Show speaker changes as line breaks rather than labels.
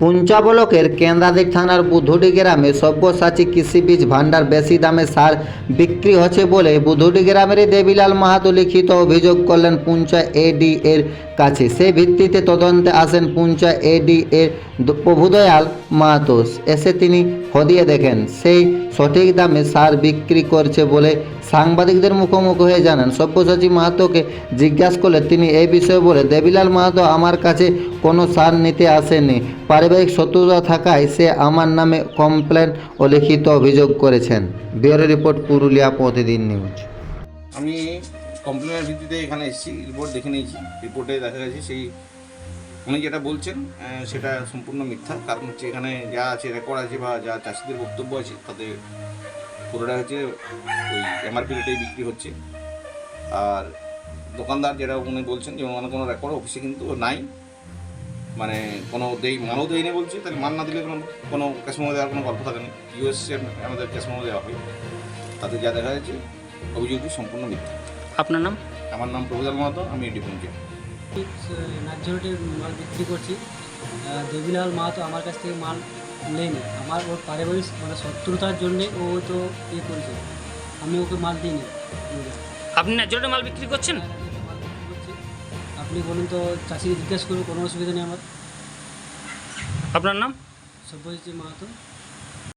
পুঞ্চা ব্লকের কেন্দ্রাদিক থানার বুধুডি গ্রামে সব্যসাচী কৃষি বীজ ভাণ্ডার বেশি দামে সার বিক্রি হচ্ছে বলে বুধুডি গ্রামের দেবীলাল মাহাতো লিখিত অভিযোগ করলেন পুঞ্চা এডি এর কাছে। সেই ভিত্তিতে তদন্তে আসেন পুঞ্চা এডি এর প্রভুদয়াল মাহাতো এসে তিনি হদিয়ে দেখেন, সেই সঠিক দামে সার বিক্রি করছে বলে সাংবাদিকদের মুখোমুখি হয়ে জানান। সব্যসাচী মাহাতোকে জিজ্ঞাসা করলে তিনি এই বিষয়ে বলে, দেবিলাল মাহাতো আমার কাছে কোনো সার নিতে আসেনি পারিবারিক শত্রুতা থাকায় সে আমার নামে কমপ্লেন ও লিখিত অভিযোগ করেছেন। ব্যুরো রিপোর্ট পুরুলিয়া প্রতিদিন নিউজ।
আমি কমপ্লেনের ভিত্তিতে এখানে এসেছি রিপোর্ট দেখে নিয়েছি। রিপোর্টে দেখা গেছে সেই উনি যেটা বলছেন সেটা সম্পূর্ণ মিথ্যা। কারণ হচ্ছে এখানে যা আছে রেকর্ড আছে বা যা চাষিদের বক্তব্য আছে, তাতে পুরোটা হচ্ছে ওই এমআরপি রেটেই বিক্রি হচ্ছে। আর দোকানদার যেটা উনি বলছেন যে, ওনার কোনো রেকর্ড অফিসে কিন্তু নাই। মানে কোনো দেই মানও দেয়নি বলছে, তাহলে মান না দিলে কোনো কোনো ক্যাশমেমো দেওয়ার কোনো গল্প থাকে না। ইউএসএ আমাদের ক্যাশমেমো দেওয়া হয়। তাতে যা দেখা যাচ্ছে, অভিযোগটি সম্পূর্ণ মিথ্যা।
আপনার নাম?
আমার নাম প্রভুদাল মাহাতো আমি ডিপেন্ডেন্ট
ন্যায্য মাল বিক্রি করছি। দেবীলাল মাহাতো আমার কাছ থেকে মাল নেয়নি আমার ওর পারিবারিক মানে শত্রুতার জন্যে ও তো ইয়ে করেছে। আমি ওকে মাল দিইনি।
আপনি ন্যায্য রেটে মাল বিক্রি করছেন?
মাল আপনি বলুন তো চাষিকে জিজ্ঞেস করুন কোনো অসুবিধা নেই আমার।
আপনার নাম?
সব্যজিৎ মাহাতো।